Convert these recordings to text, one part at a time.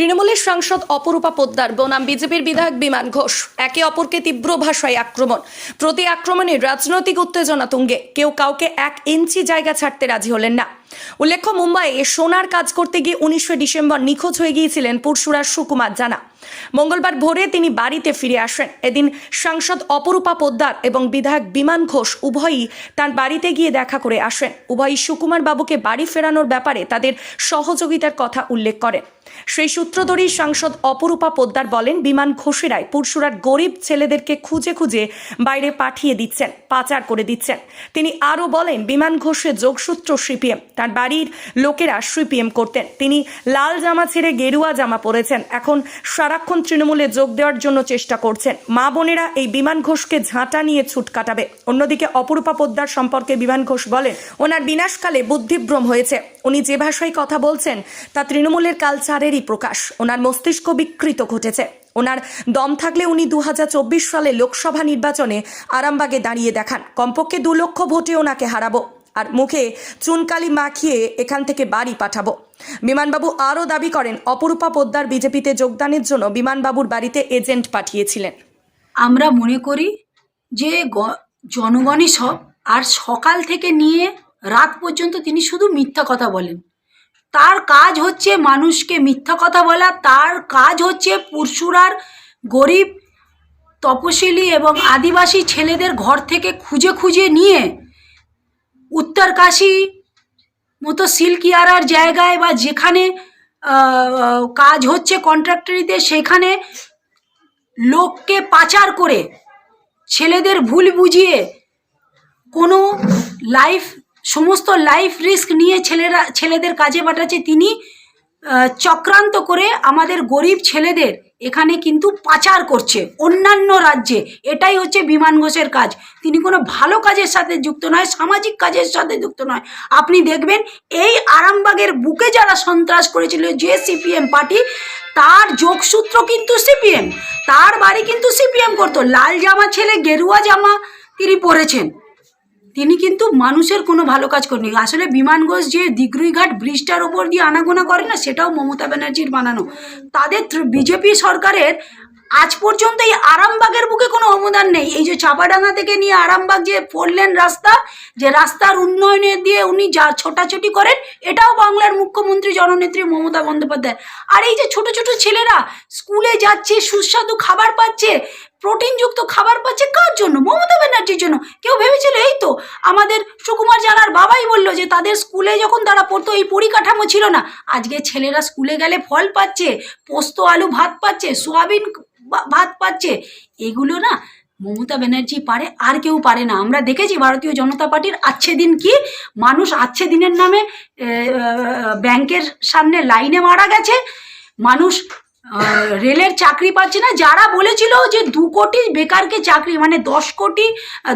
তৃণমূলের সাংসদ অপরূপা পোদ্দার, বনাম বিজেপির বিধায়ক বিমান ঘোষ। একে অপরকে তীব্র ভাষায় আক্রমণ। প্রতি আক্রমণে রাজনৈতিক উত্তেজনা তুঙ্গে। কেউ কাউকে এক ইঞ্চি জায়গা ছাড়তে রাজি হলেন না। উল্লেখ্য মুম্বাইয়ে সোনার কাজ করতে গিয়ে উনিশে ডিসেম্বর নিখোঁজ হয়ে গিয়েছিলেন পুরসুরার সুকুমার জানা। মঙ্গলবার ভোরে তিনি বাড়িতে ফিরে আসেন। এদিন সাংসদ অপরূপা পোদ্দার এবং বিধায়ক বিমান ঘোষ উভয়ই তার বাড়িতে গিয়ে দেখা করে আসেন। উভয়ই সুকুমার বাবুকে বাড়ি ফেরানোর ব্যাপারে তাদের সহযোগিতার কথা উল্লেখ করেন। সেই সূত্র ধরেই সাংসদ অপরূপা পোদ্দার বলেন, বিমান ঘোষেরাই পুরসুরার গরিব ছেলেদেরকে খুঁজে খুঁজে বাইরে পাঠিয়ে দিচ্ছেন, পাচার করে দিচ্ছেন। তিনি আরও বলেন, বিমান ঘোষের যোগসূত্র সিপিএম তার বাড়ির লোকেরা সিপিএম করতেন। তিনি লাল জামা ছেড়ে গেরুয়া জামা পরেছেন। এখন সারাক্ষণ তৃণমূলে যোগ দেওয়ার জন্য চেষ্টা করছেন। মা বোনেরা এই বিমান ঘোষকে ঝাঁটা নিয়ে ছুট কাটাবে। অন্যদিকে অপরূপা পোদ্দার সম্পর্কে বিমান ঘোষ বলেন, ওনার বিনাশকালে বুদ্ধিভ্রম হয়েছে। উনি যে ভাষায় কথা বলছেন, তা তৃণমূলের কালচারেরই প্রকাশ। ওনার মস্তিষ্ক বিকৃত ঘটেছে। ওনার দম থাকলে উনি দু হাজার চব্বিশ সালে লোকসভা নির্বাচনে আরামবাগে দাঁড়িয়ে দেখান। কমপক্ষে দু লক্ষ ভোটে ওনাকে হারাবো। আর মুখে চুনকালি মাখিয়ে এখান থেকে বাড়ি পাঠাবো। বিমানবাবু আরও দাবি করেন, অপরূপা পোদ্দার বিজেপিতে যোগদানের জন্য বিমানবাবুর বাড়িতে এজেন্ট পাঠিয়েছিলেন। আমরা মনে করি যে জনগণই সব, আর সকাল থেকে নিয়ে রাত পর্যন্ত তিনি শুধু মিথ্যা কথা বলেন। তার কাজ হচ্ছে মানুষকে মিথ্যা কথা বলা, তার কাজ হচ্ছে পুরসুরার গরিব, তপশিলি এবং আদিবাসী ছেলেদের ঘর থেকে খুঁজে খুঁজে নিয়ে উত্তরকাশী মতো সিল্কিয়ারার জায়গায় বা যেখানে কাজ হচ্ছে কন্ট্রাক্টরিতে, সেখানে লোককে পাচার করে ছেলেদের ভুল বুঝিয়ে কোনো লাইফ, সমস্ত লাইফ রিস্ক নিয়ে ছেলেরা, ছেলেদের কাজে পাঠাচ্ছে তিনি চক্রান্ত করে আমাদের গরিব ছেলেদের এখানে কিন্তু পাচার করছে অন্যান্য রাজ্যে। এটাই হচ্ছে বিমান ঘোষের কাজ। তিনি কোনো ভালো কাজের সাথে যুক্ত নয়, সামাজিক কাজের সাথে যুক্ত নয়। আপনি দেখবেন এই আরামবাগের বুকে যারা সন্ত্রাস করেছিল যে সিপিএম পার্টি, তার যোগসূত্র কিন্তু সিপিএম। তার বাড়ি কিন্তু সিপিএম করতো। লাল জামা ছেলে গেরুয়া জামা তিনি পরেছেন। তিনি কিন্তু মানুষের কোনো ভালো কাজ করেনি। আসলে বিমান ঘোষ যে দিগরুইঘাট ব্রিজটার ওপর দিয়ে আনাগোনা করে না, সেটাও মমতা ব্যানার্জির বানানো। তাদের বিজেপি সরকারের আজ পর্যন্ত এই আরামবাগের বুকে কোনো অবদান নেই। এই যে চাপাডাঙ্গা থেকে নিয়ে আরামবাগ যে ফোরলেন রাস্তা, যে রাস্তার উন্নয়নে দিয়ে উনি যা ছোটাছুটি করেন, এটাও বাংলার মুখ্যমন্ত্রী জননেত্রী মমতা বন্দ্যোপাধ্যায়। আর এই যে ছোট ছোট ছেলেরা স্কুলে যাচ্ছে, সুস্বাদু খাবার পাচ্ছে প্রোটিনযুক্ত খাবার পাচ্ছে কার জন্য? মমতা ব্যানার্জির জন্য। কেউ ভেবেছিল, এই তো, আমাদের সুকুমার জানার বাবাই বলল যে তাদের স্কুলে যখন তারা পড়তো, এই পরিকাঠামো ছিল না। আজকে ছেলেরা স্কুলে গেলে ফল পাচ্ছে, পোস্ত, আলু, ভাত পাচ্ছে, সোয়াবিন ভাত পাচ্ছে। এগুলো না মমতা ব্যানার্জি পারে, আর কেউ পারে না। আমরা দেখেছি ভারতীয় জনতা পার্টির আচ্ছে দিন কি? মানুষ আচ্ছে দিনের নামে ব্যাংকের সামনে লাইনে মারা গেছে। মানুষ রেলের চাকরি পাচ্ছে না। যারা বলেছিল যে দু কোটি বেকারকে চাকরি মানে দশ কোটি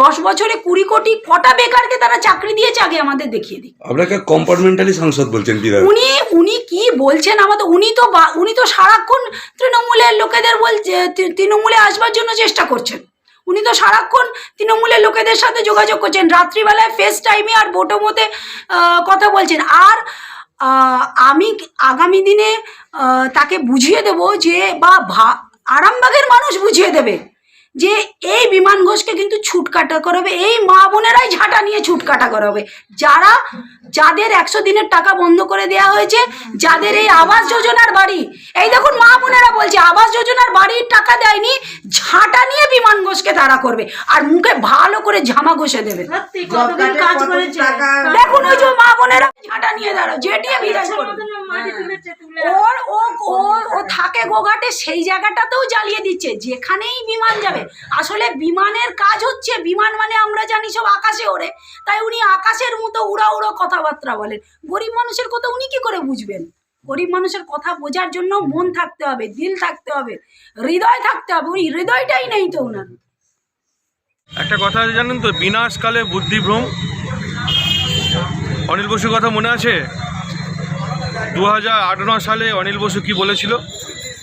দশ বছরে কুড়ি কোটি কটা বেকারকে তারা চাকরি দিয়েছে আগে আমাদের দেখিয়ে দিই আপনাকে কম্পার্টমেন্টালি সাংসদ বলছেন বিধায়ক। উনি উনি কি বলছেন আমাদের উনি তো উনি তো সারাক্ষণ তৃণমূলের লোকেদের বলছে তৃণমূলে আসবার জন্য চেষ্টা করছেন। উনি তো সারাক্ষণ তৃণমূলের লোকেদের সাথে যোগাযোগ করছেন। রাত্রিবেলায় ফেস টাইমে আর বোটোমোতে কথা বলছেন। আর আমি আগামী দিনে তাকে বুঝিয়ে দেব যে বা আরামবাগের মানুষ বুঝিয়ে দেবে। যে এই বিমান ঘোষকে কিন্তু ছুটকাটা করাবে এই মা বোনেরাই ঝাঁটা নিয়ে ছুটকাটা করাবে। যারা যাদের একশো দিনের টাকা বন্ধ করে দেওয়া হয়েছে যাদের এই আবাস যোজনার বাড়ি এই দেখুন মা বোনেরা বলছে আবাস যোজনার বাড়ির টাকা দেয়নি ঝাঁটা নিয়ে বিমান ঘোষকে তারা করবে আর মুখে ভালো করে ঝামা ঘষে দেবে। দেখুন ওই যে মা বোনেরা ঝাঁটা নিয়ে দাঁড়াও জেটিয়ে বিরাজ করবে। ওর ও ও ও থাকে গোঘাটে সেই জায়গাটাতেও জ্বালিয়ে দিচ্ছে যেখানেই বিমান যাবে। আসলে বিমানের কাজ হচ্ছে বিমান মানে আমরা জানি সব আকাশে ওড়ে তাই উনি আকাশের মতো উড়া উড়ো কথাবার্তা বলেন। গরিব মানুষের কথা উনি কি করে বুঝবেন? গরিব মানুষের কথা বোঝার জন্য মন থাকতে হবে দিল থাকতে হবে হৃদয় থাকতে হবে ওই হৃদয়টাই নেই তো ওনার একটা কথা আছে জানেন তো বিনাশকালে বুদ্ধিভ্রম। অনিল বসুর কথা মনে আছে? দু হাজার আট সালে অনিল বসু কি বলেছিল?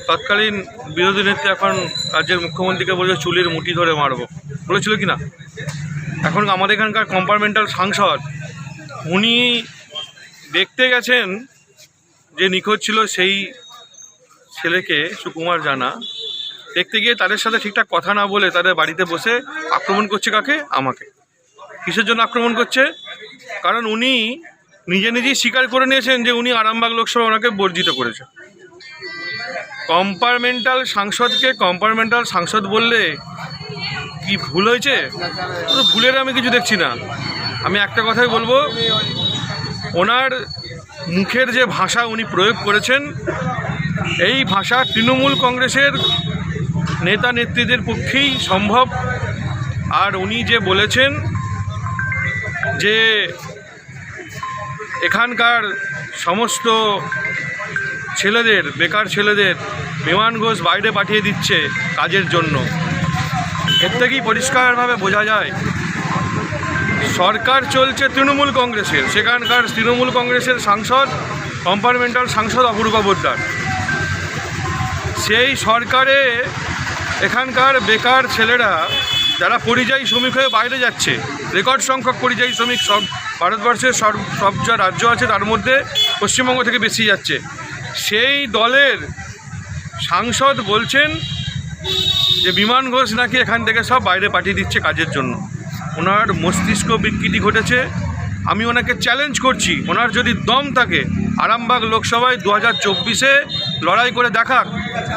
তৎকালীন বিরোধী নেত্রী এখন রাজ্যের মুখ্যমন্ত্রীকে বলেছে চুলের মুঠি ধরে মারবো। বলেছিল কি না? এখন আমাদের এখানকার কম্পার্টমেন্টাল সাংসদ, উনি দেখতে গেছেন যে নিখোঁজ ছিল সেই ছেলেকে সুকুমার জানা। দেখতে গিয়ে তাদের সাথে ঠিকঠাক কথা না বলে তাদের বাড়িতে বসে আক্রমণ করছে কাকে? আমাকে। কিসের জন্য আক্রমণ করছে? কারণ উনি নিজে নিজেই স্বীকার করে নিয়েছেন যে উনি আরামবাগ লোকসভা ওনাকে বর্জিত করেছে। কম্পার্টমেন্টাল সাংসদকে কম্পার্টমেন্টাল সাংসদ বললে কি ভুল হয়েছে? ভুলের আমি কিছু দেখছি না। আমি একটা কথাই বলব, ওনার মুখের যে ভাষা উনি প্রয়োগ করেছেন, এই ভাষা তৃণমূল কংগ্রেসের নেতা নেত্রীদের পক্ষেই সম্ভব। আর উনি যে বলেছেন যে এখানকার সমস্ত ছেলেদের, বেকার ছেলেদের বিমান ঘোষ বাইরে পাঠিয়ে দিচ্ছে কাজের জন্য। এর থেকেই পরিষ্কারভাবে বোঝা যায়, সরকার চলছে তৃণমূল কংগ্রেসের। সেখানকার তৃণমূল কংগ্রেসের সাংসদ, কম্পার্টমেন্টাল সাংসদ অপূর্ব পোদ্দার সেই সরকারে এখানকার বেকার ছেলেরা যারা পরিযায়ী শ্রমিক হয়ে বাইরে যাচ্ছে, রেকর্ড সংখ্যক পরিযায়ী শ্রমিক সব ভারতবর্ষের সব সব যা রাজ্য আছে, তার মধ্যে পশ্চিমবঙ্গ থেকে বেশি যাচ্ছে। সেই দলের সাংসদ বলছেন যে বিমান ঘোষ নাকি এখান থেকে সব বাইরে পাঠিয়ে দিচ্ছে কাজের জন্য। ওনার মস্তিষ্ক বিকৃতি ঘটেছে। আমি ওনাকে চ্যালেঞ্জ করছি। ওনার যদি দম থাকে, আরামবাগ লোকসভায় দু হাজার চব্বিশে লড়াই করে দেখাক।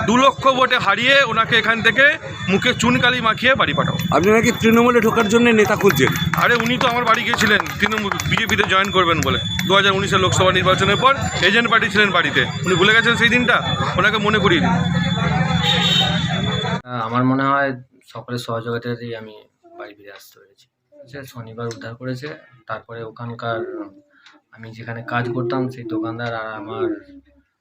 দু লক্ষ ভোটে হারিয়ে ওনাকে এখান থেকে মুখে চুনকালি মাখিয়ে বাড়ি পাঠাও। আপনি নাকি তৃণমূলে ঢোকার জন্য নেতা খুঁজছেন? আরে উনি তো আমার বাড়ি গিয়েছিলেন তৃণমূল বিজেপিতে জয়েন করবেন বলে। দু হাজার উনিশের লোকসভা নির্বাচনের পর এজেন্ট পার্টি ছিলেন বাড়িতে। উনি ভুলে গেছেন সেই দিনটা? ওনাকে মনে করিয়ে দিন। আমার মনে হয় সকলের সহযোগিতাতেই আমি বাড়ি ফিরে আসতে পেরেছি। সে শনিবার উদ্ধার করেছে তারপরে ওখানকার আমি যেখানে কাজ করতাম সেই দোকানদার আর আমার